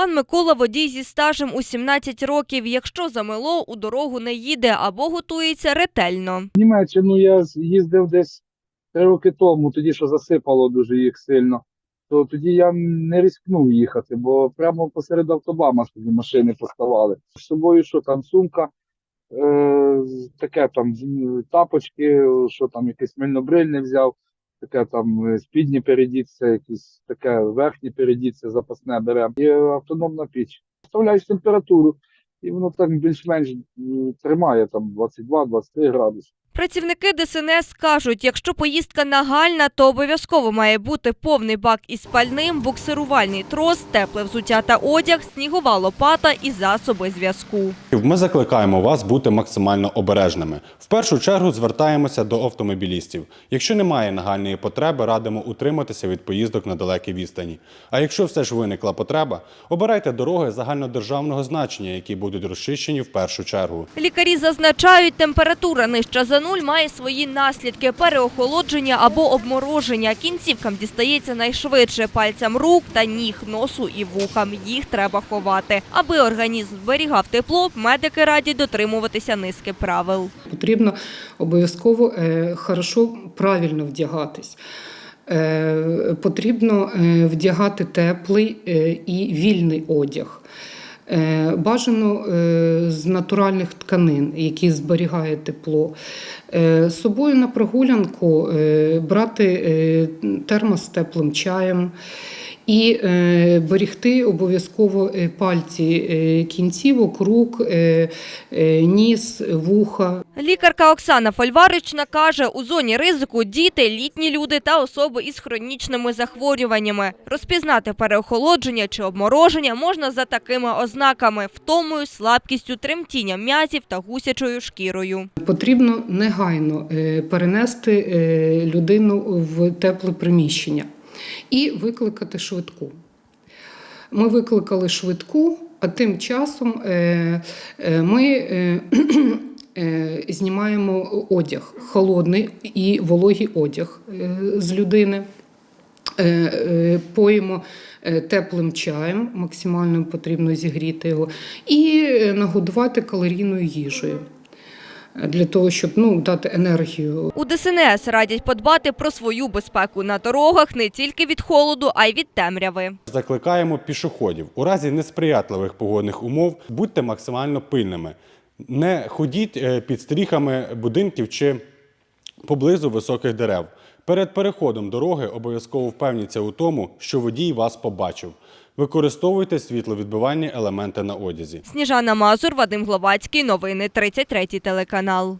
Пан Микола водій зі стажем у 17 років. Якщо замело, у дорогу не їде або готується ретельно. В Німеччину я з- їздив десь три роки тому, тоді що засипало дуже їх сильно. То тоді я не ризикнув їхати, бо прямо посеред автобама собі машини поставали. З собою що там сумка, е, таке там з- тапочки, що там якийсь мильнобрильне взяв, таке там спідня спідні передіться, якісь таке верхні передіться, запасне беремо. І автономна піч. Вставляєш температуру, і воно так більш-менш тримає там 22-23 градуси. Працівники ДСНС кажуть, якщо поїздка нагальна, то обов'язково має бути повний бак із пальним, буксирувальний трос, тепле взуття та одяг, снігова лопата і засоби зв'язку. Ми закликаємо вас бути максимально обережними. В першу чергу звертаємося до автомобілістів. Якщо немає нагальної потреби, радимо утриматися від поїздок на далекі відстані. А якщо все ж виникла потреба, обирайте дороги загальнодержавного значення, які будуть розчищені в першу чергу. Лікарі зазначають, температура нижча за нуль має свої наслідки – переохолодження або обмороження. Кінцівкам дістається найшвидше – пальцям рук та ніг, носу і вухам. Їх треба ховати. Аби організм зберігав тепло, медики радять дотримуватися низки правил. Потрібно обов'язково е, хорошо правильно вдягатись. Е, Потрібно е, вдягати теплий і вільний одяг. Е, Бажано е, з натуральних тканин, які зберігають тепло. Е, З собою на прогулянку брати термос з теплим чаєм і е, берегти обов'язково е, пальці е, кінцівок, рук, ніс, вуха. Лікарка Оксана Фольварична каже, у зоні ризику діти, літні люди та особи із хронічними захворюваннями. Розпізнати переохолодження чи обмороження можна за такими ознаками – втомою, слабкістю, тремтінням м'язів та гусячою шкірою. Потрібно негайно перенести людину в тепле приміщення і викликати швидку. Ми викликали швидку, а тим часом е, е, ми е, знімаємо одяг, холодний і вологий одяг з людини. Поїмо теплим чаєм, максимально потрібно зігріти його, і нагодувати калорійною їжею для того, щоб ну, дати енергію У ДСНС радять подбати про свою безпеку на дорогах не тільки від холоду, а й від темряви. Закликаємо пішоходів у разі несприятливих погодних умов будьте максимально пильними. Не ходіть е, під стріхами будинків чи поблизу високих дерев. Перед переходом дороги обов'язково впевніться у тому, що водій вас побачив. Використовуйте світловідбивальні елементи на одязі. Сніжана Мазур, Вадим Гловацький, новини 33 телеканал.